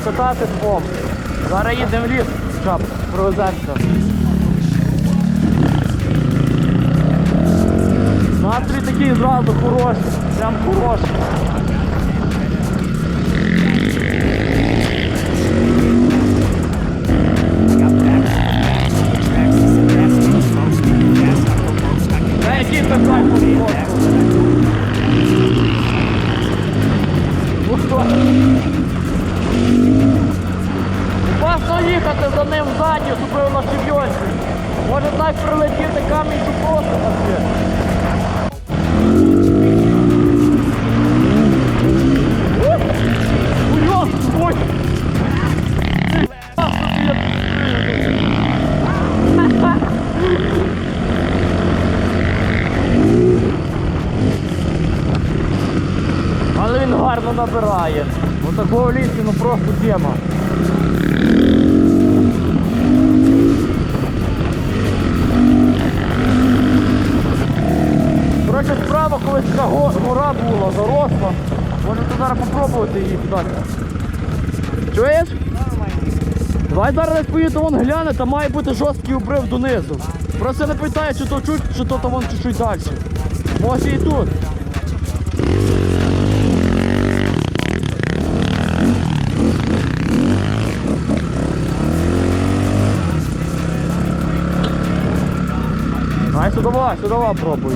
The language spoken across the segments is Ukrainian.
можливість покатати двом. Зараз їдемо в ліс, щоб провеземося. Настрій такий зразу хороший, прям хороший. Ну просто тема. Коротше, справа колись така гора була, заросла. Можете зараз попробувати її кидати. Чуєш? Давай зараз поїду вон гляне, там має бути жорсткий обрив донизу. Просто не пам'ятаю, чи то чуть, чи то там вон чуть-чуть далі. Може і тут. Ай, сюда, пробуй.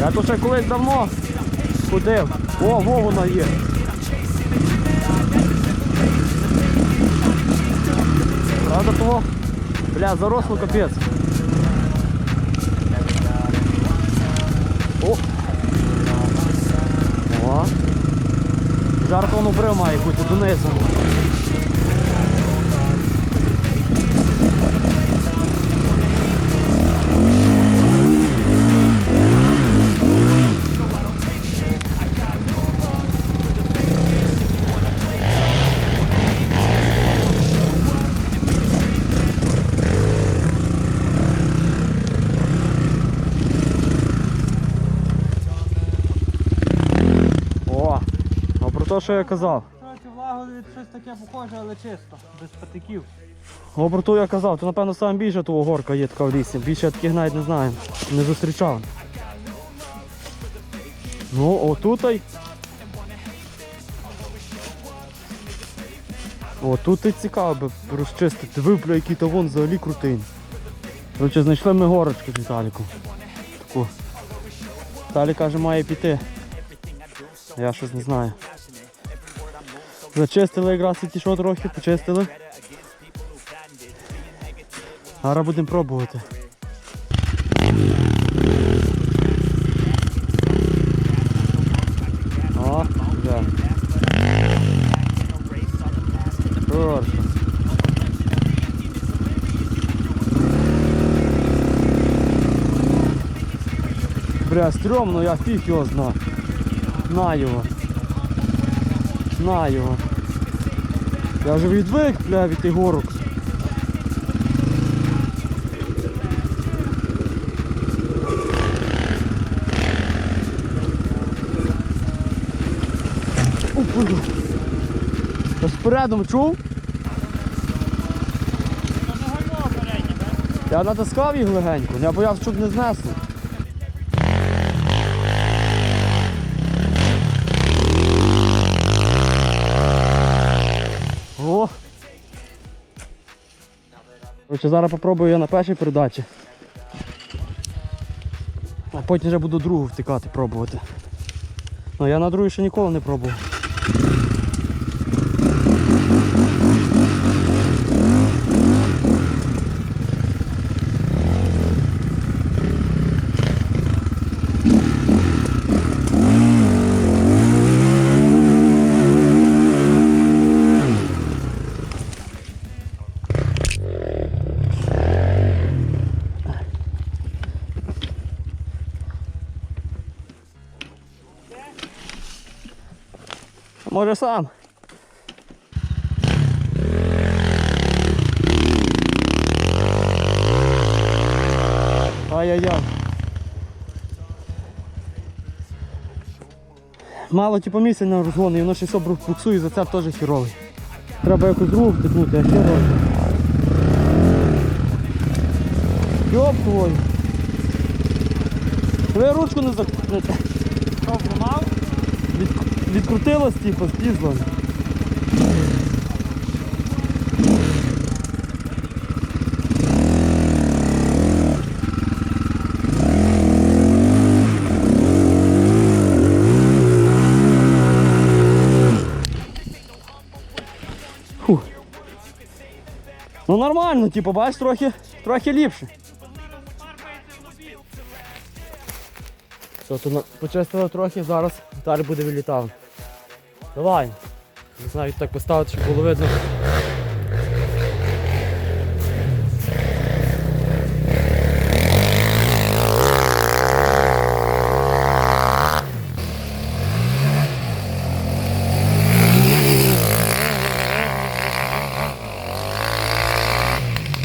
Я тут ще колись давно ходив. О, во вона є. Правда того? Бля, заросло капець. О! О! Жарко воно брив має донизу. Те, що я казав. Коротше, влагу від щось таке похоже, але чисто, без патиків. О, про я казав, то напевно саме більше того горка є така в лісі. Більше я таких навіть не знаю. Не зустрічав. Ну, отут. О, тут і цікаво би розчистити. Ви, бля, який то вон взагалі крутий. Коротше, знайшли ми горочку з Віталіком. Таку. Віталій каже, має піти. Я щось не знаю. Зачистили якраз і ті, що трохи, почистили. Зараз будемо пробувати. О, вже. Хорошо. Бля, стрьомно, я фіг його знаю. На його. На його. Я вже відвик, бля, від тих горок. Упаду. Та спередом чув? Я натискав їх легенько, я боявся, щоб не знесли. О! Короче, зараз попробую я на першій передачі. А потім вже буду другу втикати, пробувати. Ну я на другій ще ніколи не пробував. Може сам. Ай-яй-яй. Мало типу місця на розгони, і воно щось буксує, за це теж хіровий. Треба якусь другу втикнути, а хіровий. Йоп твою. Ви ручку не закрутите. Відкрутилось, типу, стізло. Фух. Ну нормально, типу, бачиш, трохи, трохи ліпше. На- почистили трохи, зараз далі буде вилітав. Давай. Не знаю, так поставити, щоб було видно.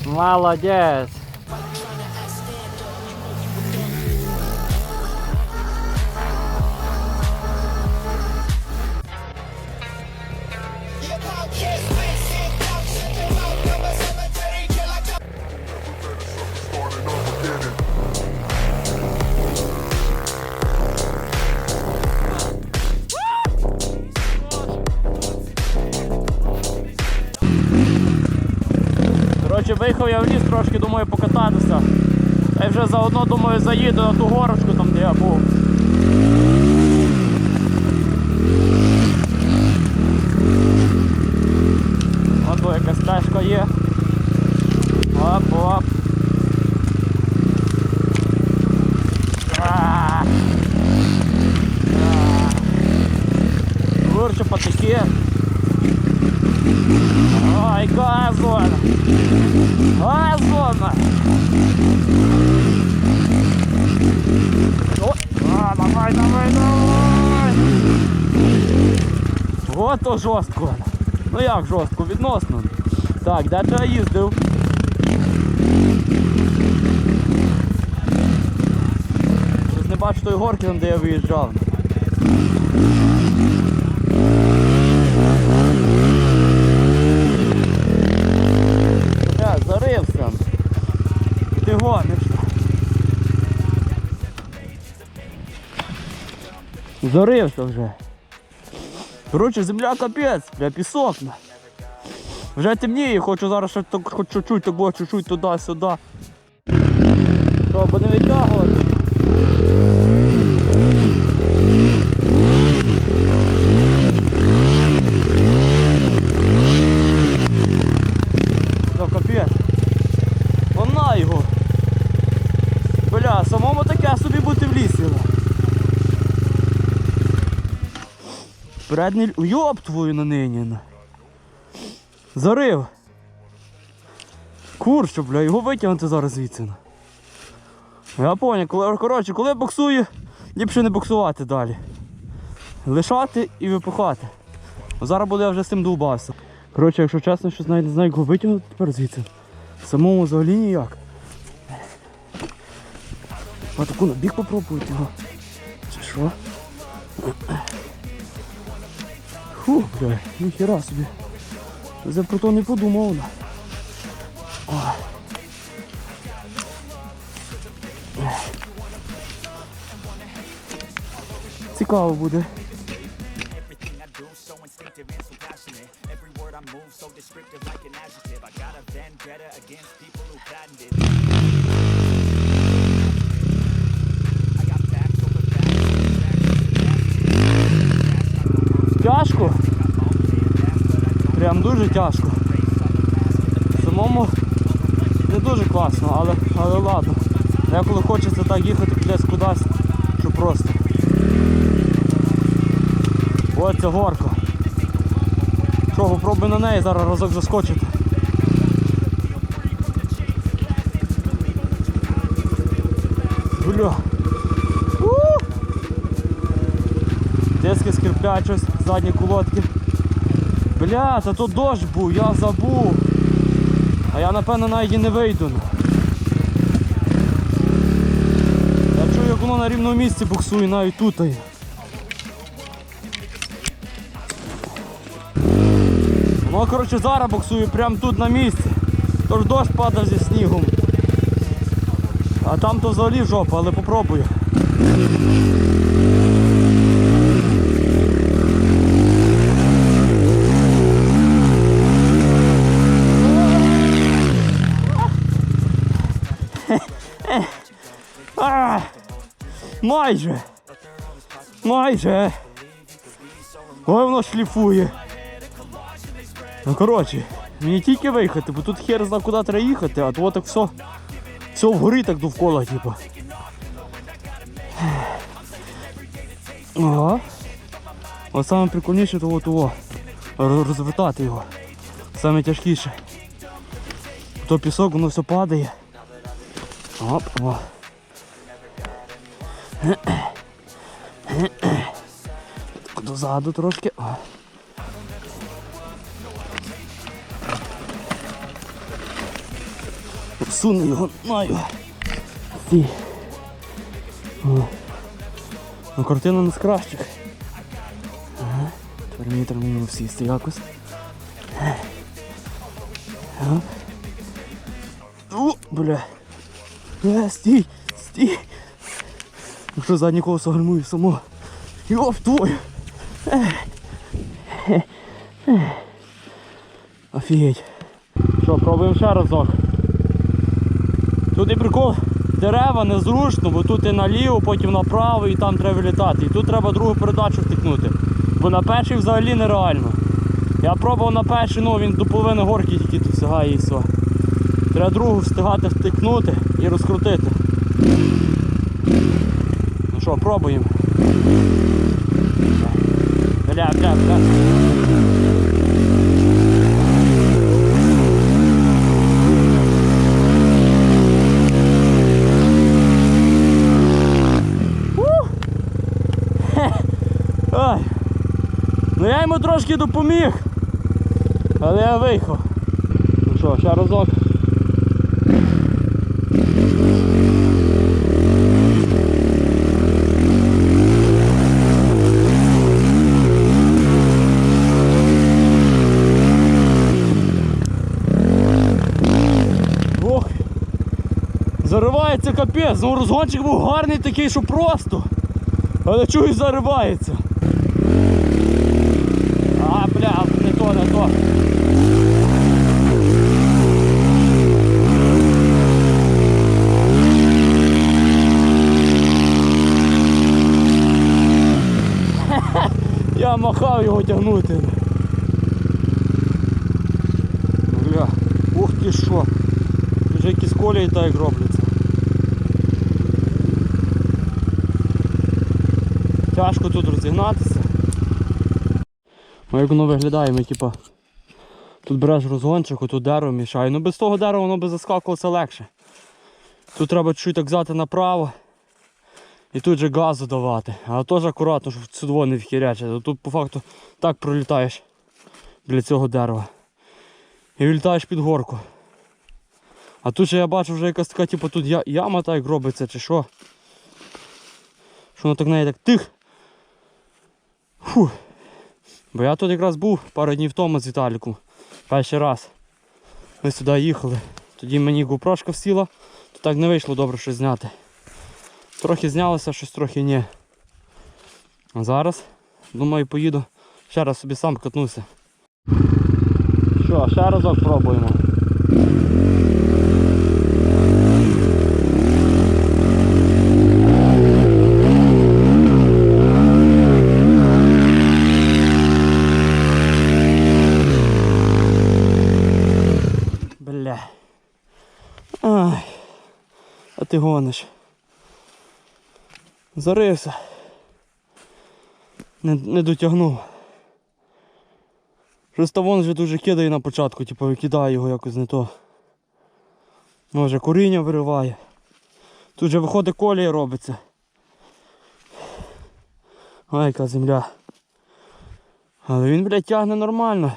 Молодець. Виїхав я в ліс трошки, думаю, покататися. Та й вже заодно думаю заїду на ту горочку там, де я був. От якась стежка є. Оп, оп. А. А. Курче потеке. Ой, газон! Газон! О, давай, давай, давай! От то жорстко. Ну як жорстко, відносно. Так, де ти їздив? Щось не бачу тої горки, де я виїжджав. Зарився вже. Коротше, земля капець, бля, пісок. Вже темніє, хочу зараз ще хоч чуть-чуть, так чуть-чуть туди-сюди. Що, не відтягувати? Що, капець. Вона його. Бля, самому таке собі бути в лісі. Передній... л- Йоп твою на нині. Зарив. Курчо, бля, його витягнути зараз звідси. Я поняв, коли, коротше, коли боксую, ліпше не боксувати далі. Лишати і випихати. Зараз буду я вже з цим довбався. Коротше, якщо чесно, щось навіть не знаю, як його витягнути тепер звідси. Самому взагалі ніяк. А на бік попробуйте його. Чи що? Фу, бля, ніхіра собі. Я про то не подумав. О. Цікаво буде. So descriptive like an adjective. I got a vendetta against people who patented. I got facts over facts. Тяжко. Прям дуже тяжко. Самому не дуже класно, але, але ладно. Деколи хочеться так їхати десь кудись, що просто. Ось ця горка. Що, попробуй на неї зараз разок заскочити. Бля. Диски скріплять задні колодки. Бля, та тут дощ був, я забув. А я напевно навіть і не вийду. Я чую, як воно на рівному місці буксує навіть тут. Воно, коротше, зараз буксує прямо тут на місці. Тож дощ падав зі снігом. А там то взагалі жопа, але попробую. Майже. Майже. Ой, воно шліфує. Ну коротше, мені тільки виїхати, бо тут хер зна куди треба їхати, а то так все, все вгорі так довкола, типу. Ага. От саме прикольніше того того. Розвертати його. Саме тяжкіше. То пісок, воно все падає. Оп, о. Дозаду трошки. Суну його. О. Ну, картина не з кращих. Ага. Термітр мені всісти якось. О, бля. Е, стій, стій. Якщо заднє колесо гальмує само. Йоп твою. Офігеть. Що, пробуємо ще разок. Тут і прикол, дерева незручно, бо тут і наліво, потім направо і там треба вилітати. І тут треба другу передачу втикнути. Бо на першій взагалі нереально. Я пробував на перший, ну він до половини горки тільки тут сягає і все. Треба другу встигати втикнути і розкрутити. Що, пробуємо. Бля, бля, бля. Ну я йому трошки допоміг. Але я виїхав. Ну що, ще разок. Заривається капець, ну розгончик був гарний такий, що просто. Але чогось заривається. А, бля, не то, не то. Я махав його тягнути. Бля, ух ти що. Тут же якісь колії так робляться. Тяжко тут розігнатися. А як воно виглядає, ми типа тут береш розгончик, тут дерево мішає. Ну без того дерева воно би заскакувалося легше. Тут треба чуть так взяти направо і тут же газу давати. Але теж акуратно, щоб сюди не вхірячити. Тут по факту так пролітаєш біля цього дерева. І вилітаєш під горку. А тут же я бачу вже якась така, типу, тут я- яма так робиться чи що. Що воно так неї так тих. Фух. Бо я тут якраз був пару днів тому з Віталіком. Перший раз. Ми сюди їхали. Тоді мені GoPro всіла, то так не вийшло добре щось зняти. Трохи знялося, щось трохи ні. А зараз, думаю, поїду. Ще раз собі сам катнуся. Що, ще разок пробуємо. Бля. Ай. А ти гониш. Зарився. Не, не дотягнув. Просто вон вже дуже кидає на початку, типу викидає його якось не то. Може коріння вириває. Тут же виходить колія робиться. Ой, яка земля. Але він, блядь, тягне нормально.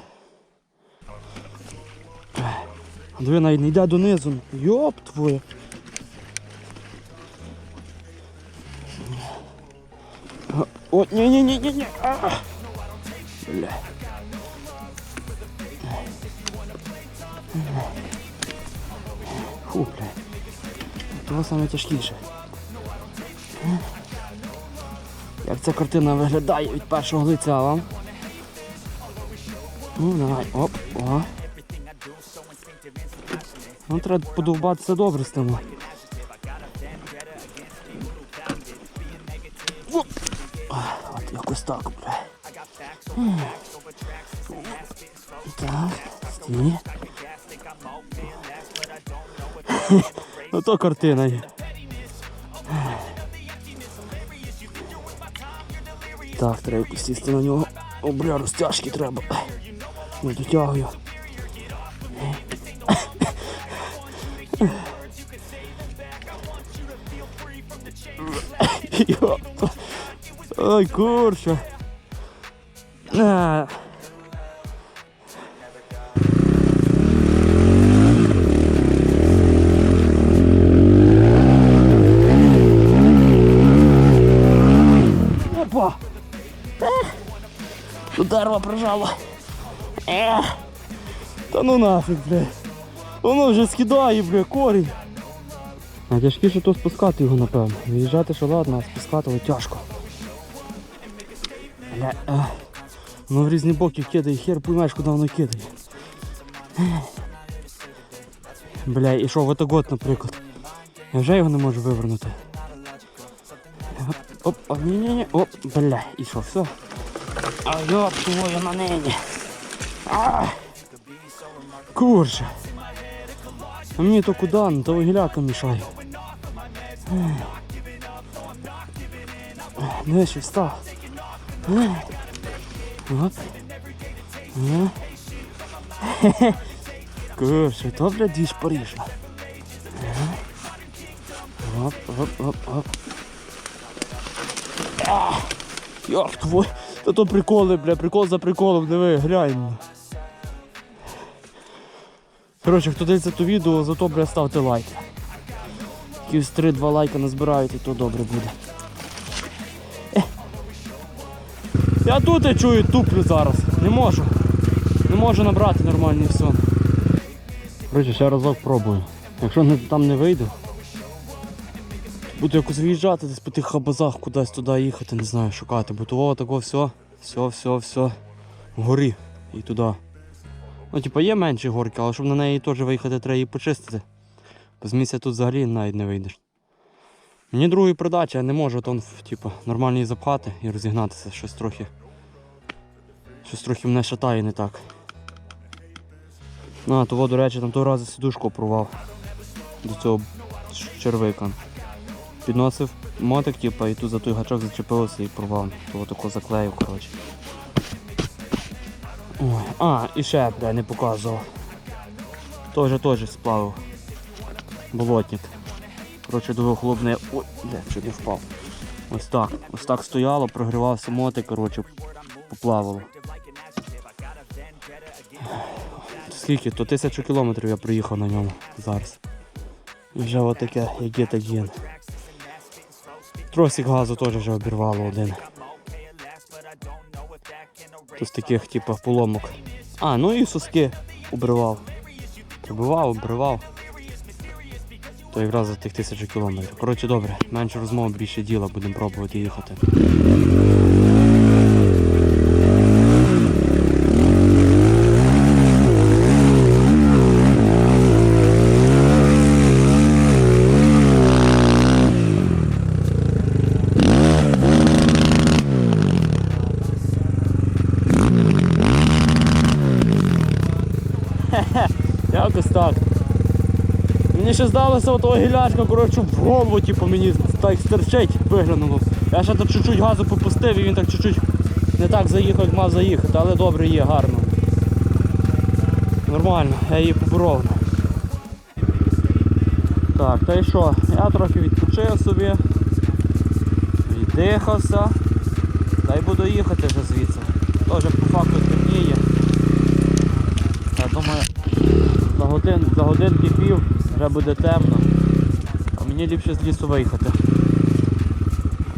Диви, навіть не йде донизу. Йоп твоє. О, ні, ні, ні, ні, ні. Бля. Фу, бля. Того саме тяжкіше. Як ця картина виглядає від першого лиця вам? Ну, давай, оп, о. Ну, треба подовбатися добре з тим. Ну то картина є. Так, треба якось сісти на нього. О, розтяжки треба. Не дотягую. Ой, курча. Дерево прижало. Ех. Та ну нафіг, бля. Воно вже скидає, бля, корінь. А тяжкіше то спускати його, напевно. Виїжджати що ладно, а спускати але тяжко. Бля, а. Воно в різні боки кидає, хер поймаєш, куди воно кидає. Бля, і що, в отогот, наприклад. Я вже його не можу вивернути. Оп, ні-ні-ні, оп, бля, і що, все. А йоп, твою на нині. Курче. А мені то куди, ну то гіляка мішає. Не, ще встав. Оп. Курче, то, бля, діж порішна. Оп, оп, оп, оп. Йоп, твой. Та то приколи, бля, прикол за приколом, диви, глянь. Коротше, хто дивиться то відео, зато, бля, ставте лайк. Якісь 3-2 лайка назбираєте, то добре буде. Я тут я чую, туплю зараз. Не можу. Не можу набрати нормально і все. Ще разок пробую. Якщо там не вийду, Буду якось виїжджати десь по тих хабазах кудись туди їхати, не знаю, шукати. Бо того такого все, все, все, все вгорі і туди. Ну, типа є менші горки, але щоб на неї теж виїхати, треба її почистити. Бо з місця тут взагалі навіть не вийдеш. Мені другої придачі, я не можу тон, типу, нормально її запхати і розігнатися. Щось трохи. Щось трохи мене шатає не так. А того, до речі, там того разу сідушку порвав до цього червика. Підносив мотик, типу, і тут за той гачок зачепилося і порвав. Того тако заклеїв, коротше. Ой, а, і ще, бля, не показував. Тоже теж сплавив. Болотник. Коротше, дуже хлопне. Ой, бля, чуть не впав. Ось так. Ось так стояло, прогрівався мотик, коротше, поплавало. Скільки? То тисячу кілометрів я проїхав на ньому зараз. Вже отаке, як є так. Тросик газу теж вже обірвало один. Тут з таких типу поломок. А, ну і соски обривав. Прибивав, обривав. То якраз за тих тисячу кілометрів. Коротше, добре, менше розмов, більше діла, будемо пробувати їхати. Якось так. Мені ще здалося того гілячка, коротше, в голову, типу, мені так стерчить виглянуло. Я ще так чуть-чуть газу попустив і він так чуть-чуть не так заїхав, як мав заїхати, але добре є, гарно. Нормально, я її поборов. Так, та й що? Я трохи відпочив собі, віддихався. Та й буду їхати вже звідси. Теж по факту темніє. Я думаю, за, годин, за годинки пів вже буде темно. А мені ліпше з лісу виїхати.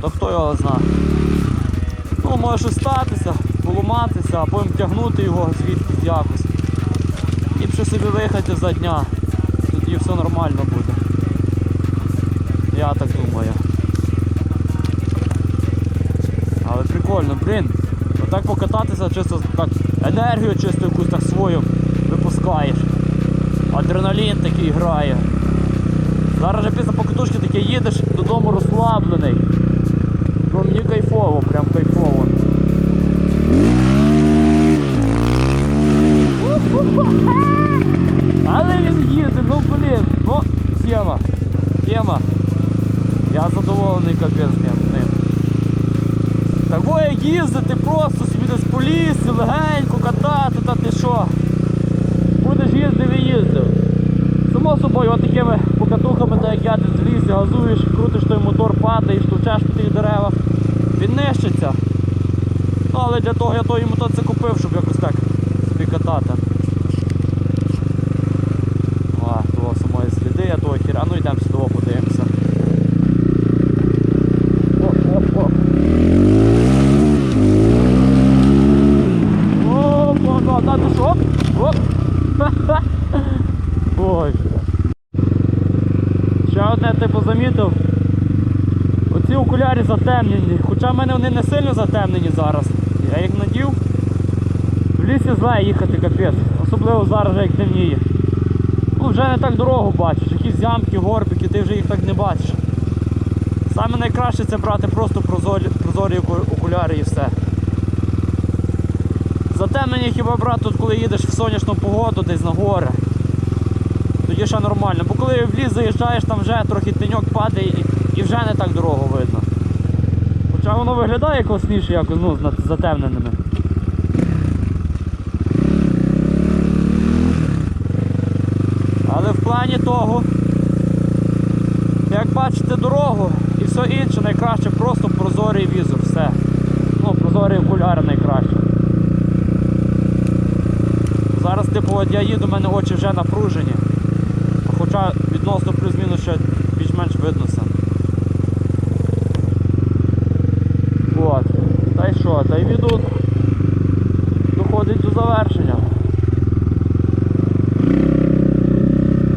То хто його знає. Ну, може статися, поламатися, а потім тягнути його звідкись якось. Ліпше собі виїхати за дня. Тоді все нормально буде. Я так думаю. Але прикольно, блін. Отак покататися, чисто так енергію чисто якусь так свою випускаєш. Адреналін такий грає. Зараз же після покатушки таке їдеш додому розслаблений. Ну мені кайфово, прям кайфово. Але він їде, ну блін, ну, тема, тема. Я задоволений капець ним. Такое їздити просто собі десь по лісі, легенько катати, та ти що. Будеш їздив і їздив. Само собою, от такими покатухами, так як я ти з лісі газуєш, крутиш той мотор, падаєш, тучеш по тих деревах, він нищиться. Ну, але для того я той мотоцикл купив, щоб якось так собі катати. О, того самої сліди, я того хіра. Ну йдемо сюди, подивимося. О, о, о. О, о, да, ти що? Оп. Боже. Ще одне типу замітив. Оці окуляри затемнені. Хоча в мене вони не сильно затемнені зараз. Я їх надів. В лісі зле їхати капець. Особливо зараз, як темніє. Ну вже не так дорогу бачиш, якісь ямки, горбики, ти вже їх так не бачиш. Саме найкраще це брати просто прозорі, прозорі окуляри і все. Затемнення хіба брати тут, коли їдеш в сонячну погоду десь на гори. Тоді ще нормально. Бо коли в ліс заїжджаєш, там вже трохи теньок падає і вже не так дорогу видно. Хоча воно виглядає класніше, як ну, затемненими. Але в плані того, як бачите дорогу і все інше, найкраще просто прозорий візор, все. Ну, прозорі окуляри найкраще. Зараз, типу, от я їду, в мене очі вже напружені. Хоча відносно плюс-мінус ще більш-менш видно все. От. Та й що, та й відео доходить до завершення.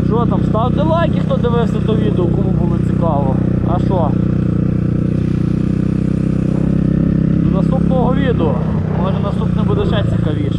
Що там, ставте лайки, хто дивився то відео, кому було цікаво. А що? До наступного відео. Може наступне буде ще цікавіше.